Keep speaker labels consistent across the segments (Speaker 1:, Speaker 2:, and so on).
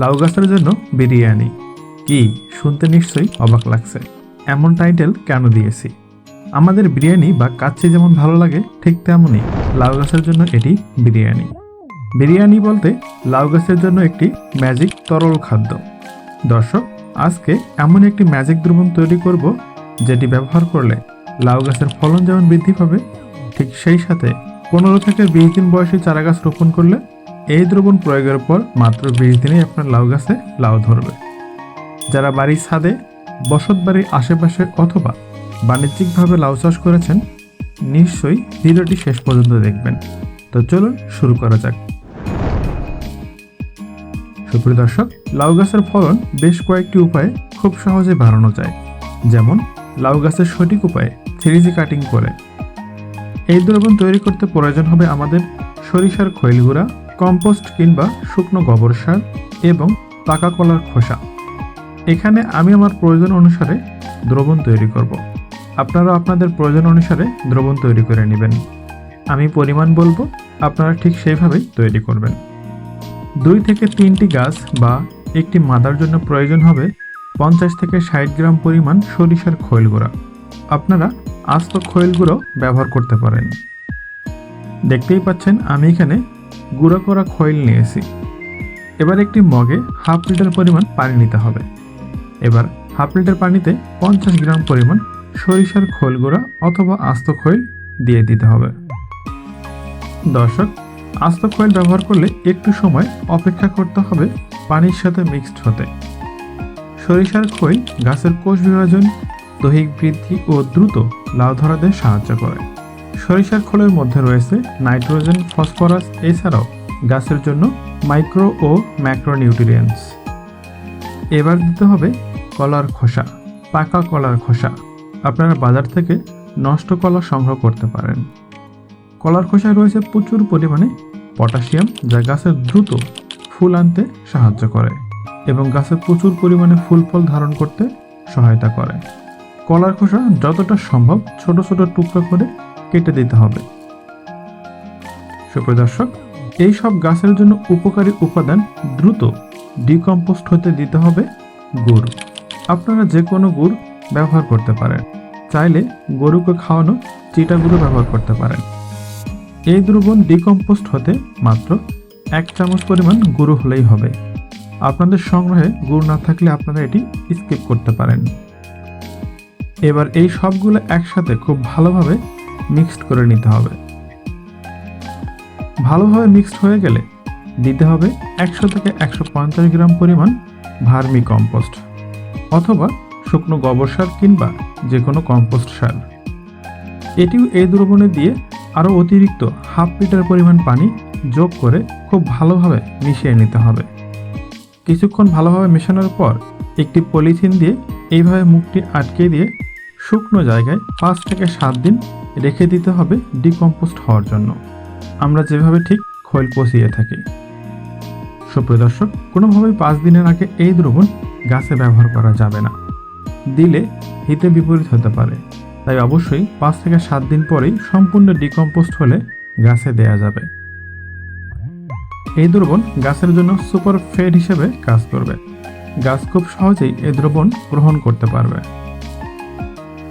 Speaker 1: লাউ গাছের জন্য বিরিয়ানি কি, শুনতে নিশ্চয়ই অবাক লাগছে। এমন টাইটেল কেন দিয়েছি? আমাদের বিরিয়ানি বা কাচ্চি যেমন ভালো লাগে, ঠিক তেমনই লাউ গাছের জন্য এটি বিরিয়ানি। বিরিয়ানি বলতে লাউ গাছের জন্য একটি ম্যাজিক তরল খাদ্য। দর্শক, আজকে এমন একটি ম্যাজিক দ্রবণ তৈরি করব, যেটি ব্যবহার করলে লাউ গাছের ফলন যেমন বৃদ্ধি পাবে, ঠিক সেই সাথে পনেরো থেকে বিশ দিন বয়সী চারা গাছ রোপণ করলে এই দ্রবণ প্রয়োগের পর মাত্র বিশ দিনেই আপনার লাউ গাছে লাউ ধরবে। যারা বাড়ির ছাদে, বসত বাড়ির আশেপাশে অথবা বাণিজ্যিকভাবে লাউ চাষ করেছেন, নিশ্চয়ই ভিডিওটি শেষ পর্যন্ত দেখবেন। তো চলুন শুরু করা যাক। সুপ্রিয় দর্শক, লাউ গাছের ফলন বেশ কয়েকটি উপায়ে খুব সহজে বাড়ানো যায়। যেমন, লাউ গাছের সঠিক উপায়ে থ্রিজি কাটিং করে। এই দ্রবণ তৈরি করতে প্রয়োজন হবে আমাদের সরিষার খৈল গুঁড়া কম্পোস্ট কিংবা শুকনো গোবর সার এবং পাকা কলার খোসা। এখানে আমি আমার প্রয়োজন অনুসারে দ্রবণ তৈরি করব। আপনারা আপনাদের প্রয়োজন অনুসারে দ্রবণ তৈরি করে নেবেন। আমি পরিমাণ বলব, আপনারা ঠিক সেইভাবেই তৈরি করবেন। দুই থেকে তিনটি গাছ বা একটি মাদার জন্য প্রয়োজন হবে পঞ্চাশ থেকে ষাট গ্রাম পরিমাণ সরিষার খৈল গুঁড়া। আপনারা আস্ত খৈল গুঁড়ো ব্যবহার করতে পারেন। দেখতেই পাচ্ছেন, আমি এখানে গুঁড়ো করা খৈল নিয়েছি এবার একটি মগে হাফ লিটার পরিমাণ পানি নিতে হবে। এবার হাফ লিটার পানিতে পঞ্চাশ গ্রাম পরিমাণ সরিষার খোল গুঁড়া অথবা আস্ত খৈল দিয়ে দিতে হবে। দর্শক, আস্ত খৈল ব্যবহার করলে একটু সময় অপেক্ষা করতে হবে পানির সাথে মিক্সড হতে। সরিষার খৈল গাছের কোষ বিভাজন, দৈহিক বৃদ্ধি ও দ্রুত লাউ ধরাতে সাহায্য করে। সরিষার খোলের মধ্যে রয়েছে নাইট্রোজেন, ফসফরাস, এছাড়াও গাছের জন্য মাইক্রো ও ম্যাক্রো নিউট্রিয়েন্টস এবার দিতে হবে কলার খোসা, পাকা কলার খোসা। আপনারা বাজার থেকে নষ্ট কলা সংগ্রহ করতে পারেন। কলার খোসায় রয়েছে প্রচুর পরিমাণে পটাশিয়াম, যা গাছের দ্রুত ফুল আনতে সাহায্য করে এবং গাছের প্রচুর পরিমাণে ফুল ফল ধারণ করতে সহায়তা করে। কলার খোসা যতটা সম্ভব ছোট ছোট টুকরো করে কেটে দিতে হবে। সুপ্রিয় দর্শক, এই সব গাছের জন্য উপকারী উপাদান দ্রুত ডিকম্পোস্ট হতে দিতে হবে গুড় আপনারা যে কোনো গুড় ব্যবহার করতে পারেন। চাইলে গরুকে খাওয়ানো চিটা গুঁড়ো ব্যবহার করতে পারেন। এই দ্রবণ ডিকম্পোস্ট হতে মাত্র এক চামচ পরিমাণ গুঁড়ো হলেই হবে। আপনাদের সংগ্রহে গুড় না থাকলে আপনারা এটি স্কিপ করতে পারেন। এবার এই সবগুলো একসাথে খুব ভালোভাবে মিক্সড করে নিতে হবে। ভালোভাবে মিক্সড হয়ে গেলে দিতে হবে একশো থেকে একশো পঞ্চাশ গ্রাম পরিমাণ ভার্মি কম্পোস্ট অথবা শুকনো গোবর সার কিংবা যে কোনো কম্পোস্ট সার। এটিও এই দ্রবণে দিয়ে আরও অতিরিক্ত হাফ লিটার পরিমাণ পানি যোগ করে খুব ভালোভাবে মিশিয়ে নিতে হবে। কিছুক্ষণ ভালোভাবে মেশানোর পর একটি পলিথিন দিয়ে এইভাবে মুখটি আটকে দিয়ে শুকনো জায়গায় পাঁচ থেকে সাত দিন রেখে দিতে হবে ডিকম্পোস্ট হওয়ার জন্য। আমরা যেভাবে ঠিক খৈল পচিয়ে থাকি। সুপ্রিয় দর্শক, কোনোভাবেই পাঁচ দিনের আগে এই দ্রবণ গাছে ব্যবহার করা যাবে না। দিলে হিতে বিপরীত হতে পারে। তাই অবশ্যই পাঁচ থেকে সাত দিন পরেই সম্পূর্ণ ডিকম্পোস্ট হলে গাছে দেয়া যাবে। এই দ্রবণ গাছের জন্য সুপার ফেড হিসেবে কাজ করবে। গাছ খুব সহজেই এই দ্রবণ গ্রহণ করতে পারবে।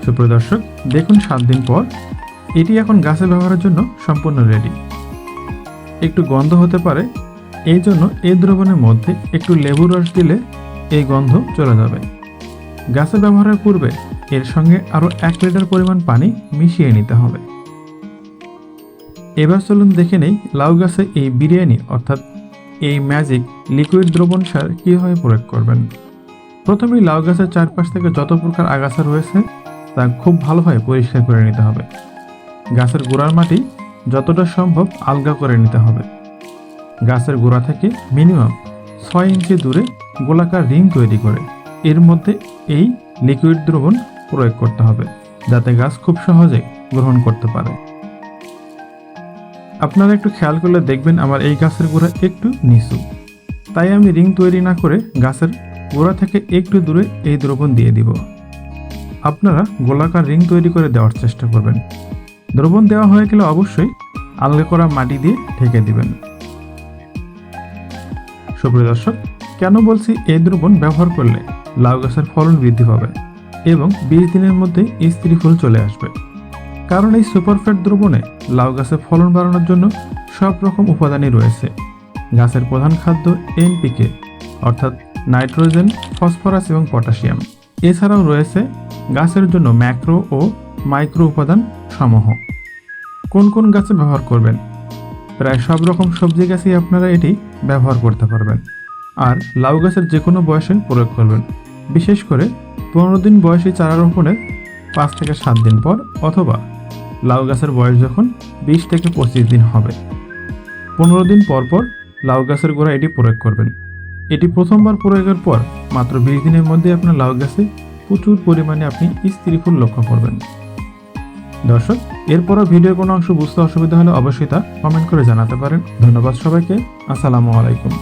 Speaker 1: সুপ্রিয় দর্শক, দেখুন সাত দিন পর এটি এখন গাছে ব্যবহারের জন্য সম্পূর্ণ রেডি একটু গন্ধ হতে পারে, এই জন্য এই দ্রবণের মধ্যে একটু লেবুর রস দিলে এই গন্ধ চলে যাবে। গাছে ব্যবহারের পূর্বে এর সঙ্গে আরও এক লিটার পরিমাণ পানি মিশিয়ে নিতে হবে। এবার চলুন দেখে নেই লাউ গাছে এই বিরিয়ানি, অর্থাৎ এই ম্যাজিক লিকুইড দ্রবণ সার কীভাবে প্রয়োগ করবেন। প্রথমেই লাউ গাছের চারপাশ থেকে যত প্রকার আগাছা রয়েছে, তা খুব ভালোভাবে পরিষ্কার করে নিতে হবে। গাছের গোড়ার মাটি যতটা সম্ভব আলগা করে নিতে হবে। গাছের গোড়া থেকে মিনিমাম ছয় ইঞ্চি দূরে গোলাকার রিং তৈরি করে। এর মধ্যে এই লিকুইড দ্রবণ প্রয়োগ করতে হবে, যাতে গাছ খুব সহজে গ্রহণ করতে পারে। আপনারা একটু খেয়াল করলে দেখবেন আমার এই গাছের গোড়া একটু নিচু। তাই আমি রিং তৈরি না করে গাছের গোড়া থেকে একটু দূরে এই দ্রবণ দিয়ে দিব। আপনারা গোলাকার রিং তৈরি করে দেওয়ার চেষ্টা করবেন। দ্রবণ দেওয়া হয়ে গেলে অবশ্যই আলগা করা মাটি দিয়ে ঢেকে দিবেন। সুপ্রিয় দর্শক, কেন বলছি এই দ্রবণ ব্যবহার করলে লাউ গাছের ফলন বৃদ্ধি পাবে এবং বিশ দিনের মধ্যে স্ত্রী ফুল চলে আসবে? কারণ এই সুপারফেট দ্রবণে লাউ গাছের ফলন বাড়ানোর জন্য সব রকম উপাদানই রয়েছে। গাছের প্রধান খাদ্য এনপিকে, অর্থাৎ নাইট্রোজেন, ফসফরাস এবং পটাশিয়াম। এছাড়াও রয়েছে গাছের জন্য ম্যাক্রো ও মাইক্রো উপাদান সমূহ কোন কোন গাছে ব্যবহার করবেন? প্রায় সব রকম সবজি গাছেই আপনারা এটি ব্যবহার করতে পারবেন। আর লাউ গাছের যে কোনো বয়সে প্রয়োগ করবেন। বিশেষ করে পনেরো দিন বয়সী চারা রোপণের পাঁচ থেকে সাত দিন পর অথবা লাউ গাছের বয়স যখন বিশ থেকে পঁচিশ দিন হবে। পনেরো দিন পর পর লাউ গাছের গোড়া এটি প্রয়োগ করবেন। এটি প্রথমবার প্রয়োগের পর মাত্র বিশ দিনের মধ্যে আপনার লাউ গাছে প্রচুর পরিমাণে আপনি স্ত্রী ফুল লক্ষ্য করবেন। দর্শক, এরপরও ভিডিও কোনো অংশ বুঝতে অসুবিধা হলে অবশ্যই তা কমেন্ট করে জানাতে পারেন। ধন্যবাদ সবাইকে। আসসালামু আলাইকুম।